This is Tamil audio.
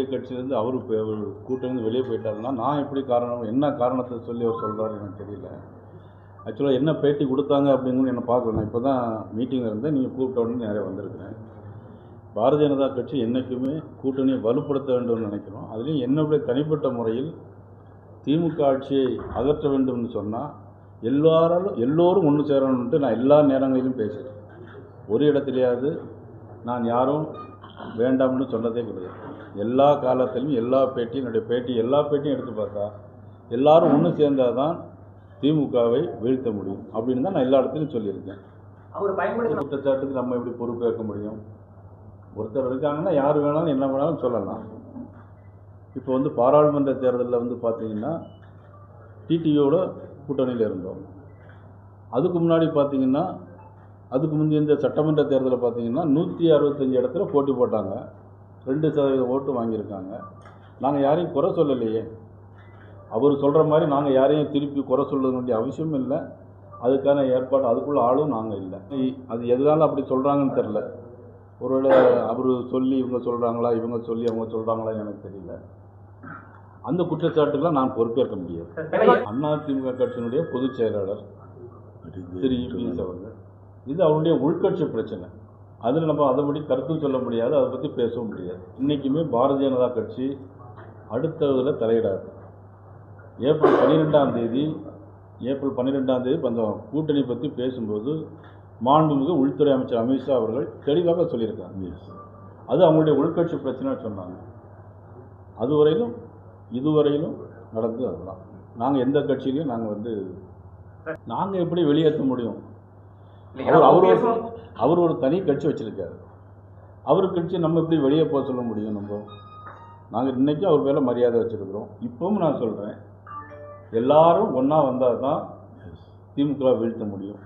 இருக்கக்கூடிய கட்சியிலேருந்து அவர் கூட்டிலேருந்து வெளியே போயிட்டாருன்னா நான் எப்படி காரணம் என்ன காரணத்தை சொல்லி அவர் சொல்கிறாரு எனக்கு தெரியல. ஆக்சுவலாக என்ன பேட்டி கொடுத்தாங்க அப்படிங்கிறது என்னை பார்க்கல. நான் இப்போ தான் மீட்டிங்கில் இருந்தேன். நீங்கள் கூப்பிட்ட உடனே நிறைய வந்திருக்கிறேன். பாரதிய ஜனதா கட்சி என்றைக்குமே கூட்டணியை வலுப்படுத்த வேண்டும்னு நினைக்கிறோம். அதுலேயும் என்னுடைய தனிப்பட்ட முறையில் திமுக ஆட்சியை அகற்ற வேண்டும்னு சொன்னால் எல்லாராலும் எல்லோரும் ஒன்று சேரணுன்ட்டு நான் எல்லா நேரங்களிலும் பேசுகிறேன் ஒரு இடத்துலையாவது நான் யாரும் வேண்டாம்னு சொன்னதே கிடையாது. எல்லா காலத்திலும் எல்லா பேட்டியும் என்னுடைய பேட்டி எல்லா பேட்டியும் எடுத்து பார்த்தா எல்லாரும் ஒன்று சேர்ந்தால் தான் திமுகவை வீழ்த்த முடியும். அப்படின்னு தான் நான் எல்லா இடத்துலையும் சொல்லியிருக்கேன். அவர் ஒரு பயன்படுத்தின குற்றச்சாட்டுக்கு நம்ம எப்படி பொறுப்பேற்க முடியும்? ஒருத்தர் இருக்காங்கன்னா யார் வேணாலும் என்ன வேணாலும் சொல்லலாம். இப்போ வந்து பாராளுமன்ற தேர்தலில் வந்து பார்த்தீங்கன்னா டிடியோட கூட்டணியில் இருந்தோம். அதுக்கு முன்னாடி பார்த்தீங்கன்னா அதுக்கு முந்தைய இந்த சட்டமன்ற தேர்தலில் பார்த்தீங்கன்னா நூற்றி அறுபத்தஞ்சு இடத்துல போட்டி போட்டாங்க. ரெண்டு சதவீத ஓட்டு வாங்கியிருக்காங்க. நாங்கள் யாரையும் குறை சொல்லலையே. அவர் சொல்கிற மாதிரி நாங்கள் யாரையும் திருப்பி குறை சொல்ல வேண்டிய அவசியம் இல்லை. அதுக்கான ஏற்பாடு அதுக்குள்ளே ஆளும் நாங்கள் இல்லை. அது எதனால அப்படி சொல்கிறாங்கன்னு தெரில ஒருவேளை அவர் சொல்லி இவங்க சொல்கிறாங்களா இவங்க சொல்லி அவங்க சொல்கிறாங்களா எனக்கு தெரியல. அந்த குற்றச்சாட்டுக்கெல்லாம் நான் பொறுப்பேற்க முடியாது. அதிமுக கட்சியினுடைய பொதுச் செயலாளர் திரு இபிஎஸ் அவர்கள் இது அவருடைய உள்கட்சி பிரச்சனை. அதில் நம்ம அதை பற்றி கருத்தும் சொல்ல முடியாது அதை பற்றி பேசவும் முடியாது. இன்றைக்குமே பாரதிய ஜனதா கட்சி அடுத்த இதில் தலையிடாது. ஏப்ரல் பன்னிரெண்டாம் தேதி ஏப்ரல் பன்னிரெண்டாம் தேதி கொஞ்சம் கூட்டணி பற்றி பேசும்போது மாண்புமிகு உள்துறை அமைச்சர் அமித்ஷா அவர்கள் தெளிவாக சொல்லியிருக்காங்க. அது அவங்களுடைய உள்கட்சி பிரச்சனை சொன்னாங்க. அதுவரையிலும் இதுவரையிலும் நடந்தது அதுதான். நாங்கள் எந்த கட்சியிலையும் நாங்கள் வந்து நாங்கள் எப்படி வெளியேற்ற முடியும்? அவர் அவர் ஒரு அவர் ஒரு தனி கட்சி வச்சிருக்காரு. அவர் கட்சி நம்ம எப்படி வெளியே போக சொல்ல முடியும் நம்ம? நாங்கள் இன்றைக்கும் அவர் மேலே மரியாதை வச்சுருக்கிறோம். இப்பவும் நான் சொல்கிறேன் எல்லாரும் ஒன்றா வந்தால் தான் திமுக வீழ்த்த முடியும்.